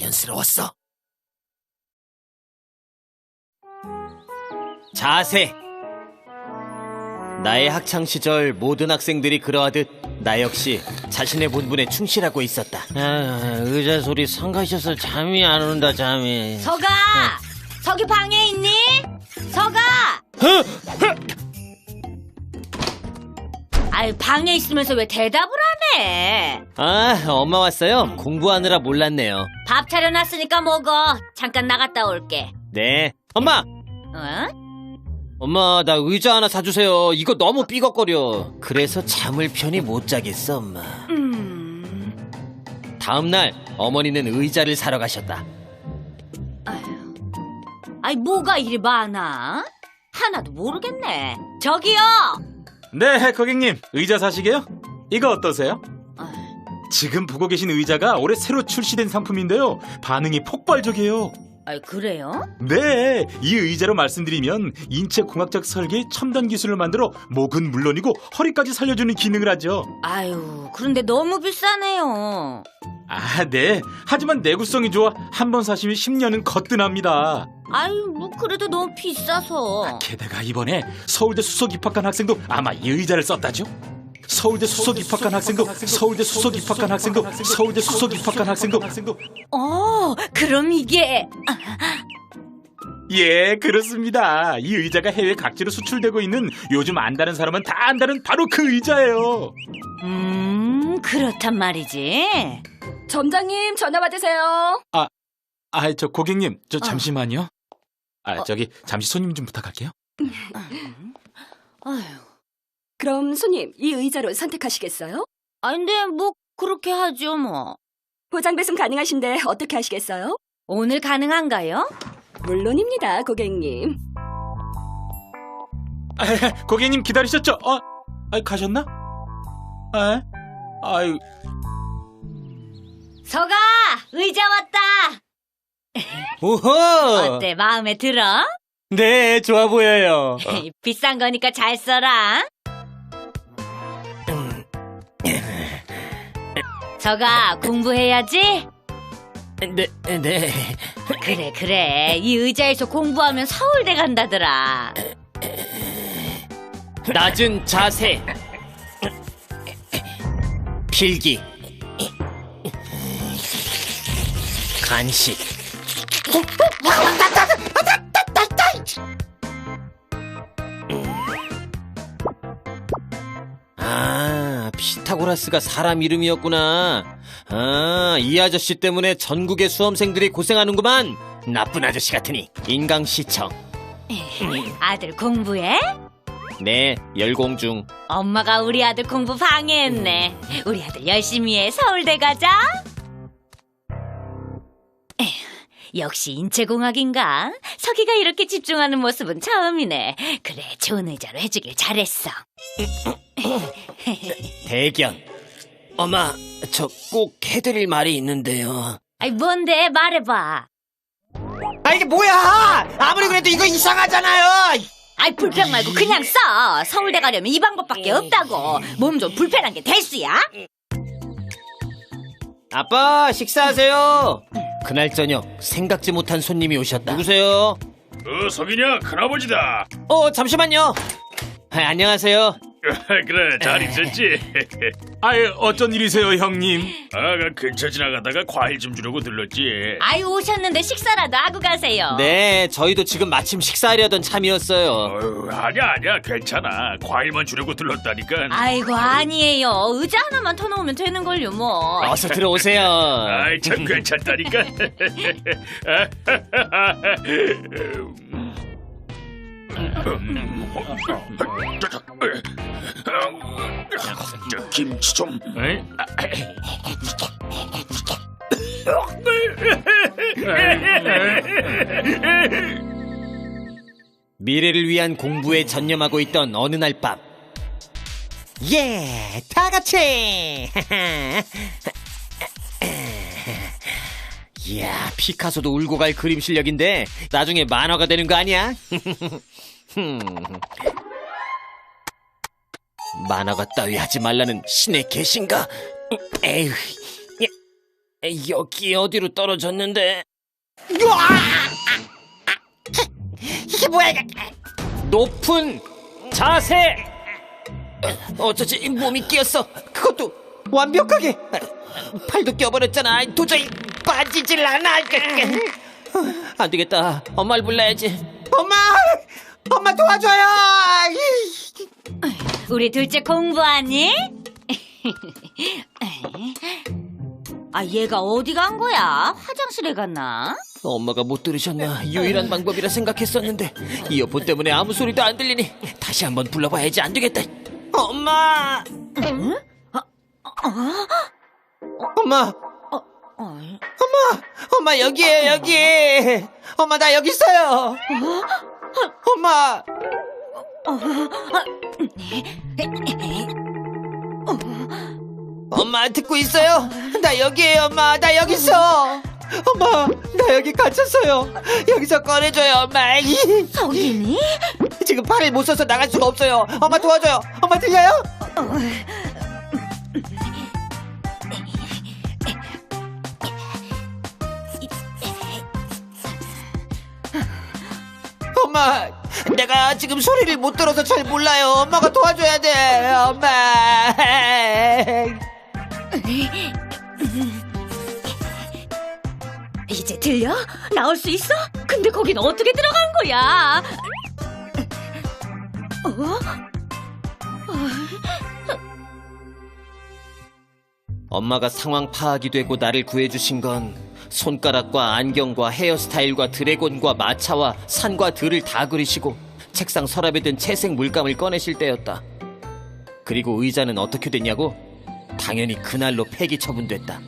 자연스러웠어. 자세. 나의 학창 시절 모든 학생들이 그러하듯 나 역시 자신의 본분에 충실하고 있었다. 아, 의자 소리 성가셔서 잠이 안 온다 잠이. 서가! 서기 방에 있니? 서가! 아유, 방에 있으면서 왜 대답을 안 해? 아, 엄마 왔어요. 공부하느라 몰랐네요. 밥 차려놨으니까 먹어. 잠깐 나갔다 올게. 네. 엄마! 어? 엄마, 나 의자 하나 사주세요. 이거 너무 삐걱거려. 그래서 잠을 편히 못 자겠어, 엄마. 음, 다음날 어머니는 의자를 사러 가셨다. 아유. 아이, 뭐가 이리 많아? 하나도 모르겠네. 저기요! 네, 고객님. 의자 사시게요? 이거 어떠세요? 아유, 지금 보고 계신 의자가 올해 새로 출시된 상품인데요. 반응이 폭발적이에요. 아이, 그래요? 네, 이 의자로 말씀드리면 인체 공학적 설계의 첨단 기술을 만들어 목은 물론이고 허리까지 살려주는 기능을 하죠. 아유, 그런데 너무 비싸네요. 아, 네. 하지만 내구성이 좋아 한 번 사시면 10년은 거뜬합니다. 아유, 뭐, 그래도 너무 비싸서. 게다가 이번에 서울대 수석 입학한 학생도 아마 이 의자를 썼다죠? 서울대 수석 입학한 학생도 서울대 수석 입학한 학생도 서울대 수석 입학한 학생도 어, 그럼 이게. 예 그렇습니다 이 의자가 해외 각지로 수출되고 있는 요즘 안다는 사람은 다 안다는 바로 그 의자예요 음, 그렇단 말이지. 점장님 전화 받으세요. 아저 고객님 저 잠시만요 아 저기 잠시 손님 좀 부탁할게요 아유. 그럼 손님 이 의자로 선택하시겠어요? 아, 근데 뭐, 그렇게 하죠, 뭐. 보장 배송 가능하신데 어떻게 하시겠어요? 오늘 가능한가요? 물론입니다, 고객님. 아, 고객님 기다리셨죠? 어, 아, 가셨나? 아, 아유 서가! 의자 왔다! 오호! 어때, 마음에 들어? 네, 좋아 보여요. 비싼 거니까 잘 써라. 서가, 공부해야지? 네, 네. 그래, 그래. 이 의자에서 공부하면 서울대 간다더라. 낮은 자세. 필기. 간식. 아, 피타고라스가 사람 이름이었구나. 아, 이 아저씨 때문에 전국의 수험생들이 고생하는구만. 나쁜 아저씨 같으니. 인강시청. 아들 공부해? 네, 열공 중. 엄마가 우리 아들 공부 방해했네. 우리 아들 열심히 해. 서울대 가자. 역시 인체공학인가? 서기가 이렇게 집중하는 모습은 처음이네. 그래, 좋은 의자로 해주길 잘했어. 대견. 엄마, 저 꼭 해드릴 말이 있는데요. 아이, 뭔데? 말해봐. 아, 이게 뭐야! 아무리 그래도 이거 이상하잖아요! 아이, 불평 말고 그냥 써. 서울대 가려면 이 방법밖에 없다고. 몸 좀 불편한 게 대수야? 아빠, 식사하세요! 그날 저녁, 생각지 못한 손님이 오셨다. 누구세요? 어, 석이냐? 큰아버지다. 어, 잠시만요! 아, 안녕하세요. 그래, 잘 있었지? 아유 어쩐 일이세요 형님 아가 근처 지나가다가 과일 좀 주려고 들렀지. 아이, 오셨는데 식사라도 하고 가세요. 네, 저희도 지금 마침 식사하려던 참이었어요. 어휴, 아니야, 아니야, 괜찮아. 과일만 주려고 들렀다니까. 아이고, 아니에요. 의자 하나만 더 놓으면 되는 걸요, 뭐. 어서 들어오세요. 아이, 참 괜찮다니까. 저 김치 좀. 에이? 미래를 위한 공부에 전념하고 있던 어느 날 밤. 예, 다 같이! 이야, 피카소도 울고 갈 그림 실력인데, 나중에 만화가 되는 거 아니야? 만화가 따위 하지 말라는 신의 계신가? 에휴, 예. 여기 어디로 떨어졌는데? 이게 뭐야 이거 높은 자세. 어쩌지 몸이 끼었어. 그것도 완벽하게. 팔도 껴버렸잖아. 도저히 빠지질 않아. 안 되겠다. 엄마를 불러야지. 엄마, 엄마 도와줘요. 우리 둘째 공부하니? 아, 얘가 어디 간 거야? 화장실에 갔나? 엄마가 못 들으셨나? 유일한 방법이라 생각했었는데 이어폰 때문에 아무 소리도 안 들리니 다시 한번 불러봐야지 안 되겠다. 엄마. 엄마. 어, 엄마 여기에요 여기. 엄마 나 여기 있어요. 엄마. 엄마 듣고 있어요? 나 여기에요 엄마 나 여기 있어. 엄마 나 여기 갇혔어요. 여기서 꺼내줘요 엄마. 석이니? 지금 팔을 못 써서 나갈 수가 없어요. 엄마 도와줘요. 엄마 들려요? 엄마, 내가 지금 소리를 못 들어서 잘 몰라요. 엄마가 도와줘야 돼. 엄마. 이제 들려? 나올 수 있어? 근데 거긴 어떻게 들어간 거야? 엄마가 상황 파악이 되고 나를 구해주신 건 손가락과 안경과 헤어스타일과 드래곤과 마차와 산과 들을 다 그리시고 책상 서랍에 든 채색 물감을 꺼내실 때였다. 그리고 의자는 어떻게 됐냐고? 당연히 그날로 폐기 처분됐다.